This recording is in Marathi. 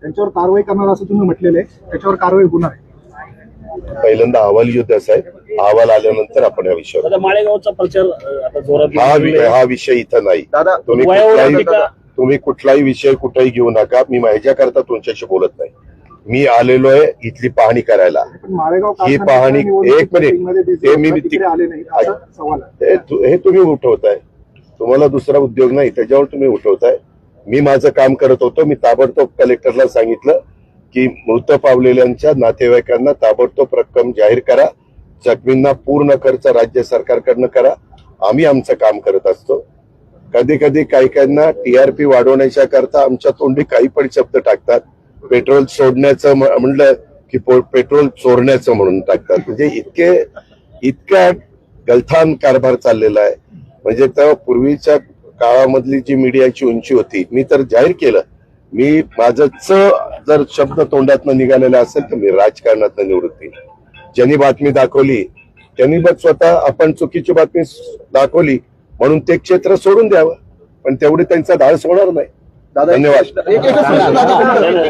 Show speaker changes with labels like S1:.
S1: त्यांच्यावर कारवाई करणार असं तुम्ही म्हटलेलं आहे. त्याच्यावर कारवाई होणार आहे.
S2: पहिल्यांदा अहवाल येऊ द्या साहेब. अहवाल आल्यानंतर आपण या विषयावर
S3: आता माळेगावचा प्रचार
S2: हा. हा विषय इथं नाही. तुम्ही कुठलाही तुम्ही कुठलाही विषय कुठेही घेऊ नका. मी ह्याच्याकरता तुमच्याशी बोलत नाही. मी आलेलो आहे इथली पाहणी करायला. ही पाहणी- एक मिनिट. हे मी-
S1: होतं, तिकडे आले नाही. असा सवाल आहे.
S2: तु- हे तुम्ही उठवताय. तुम्हाला दुसरा उद्योग नाही. त्याच्यावर तुम्ही उठवताय. मी माझं काम करत होतो मी ताबडतोब कलेक्टरला सांगितलं की मृत पावलेल्यांच्या नातेवाईकांना ताबडतोब रक्कम जाहीर करा जखमींना पूर्ण खर्च राज्य सरकारकडनं करा आम्ही आमचं काम करत असतो. कधी कधी काही काहींना टीआरपी वाढवण्याच्या करता आमच्या तोंडी काही पण शब्द टाकतात. पेट्रोल सोडण्याचं म्हणलं की पो- पेट्रोल चोरण्याचं म्हणून टाकतात. म्हणजे इतके इतका गलथान कारभार चाललेला आहे. म्हणजे तेव्हा पूर्वीच्या काळामधली जी मीडियाची उंची होती मी तर जाहीर केलं मी माझं जर शब्द तोंडातनं निघालेला असेल तर मी राजकारणातनं निवृत्ती ज्यांनी बातमी दाखवली त्यांनी बघ स्वतः आपण चुकीची बातमी दाखवली म्हणून ते क्षेत्र सोडून द्यावं पण तेवढी त्यांचा धाडस होणार नाही धन्यवाद.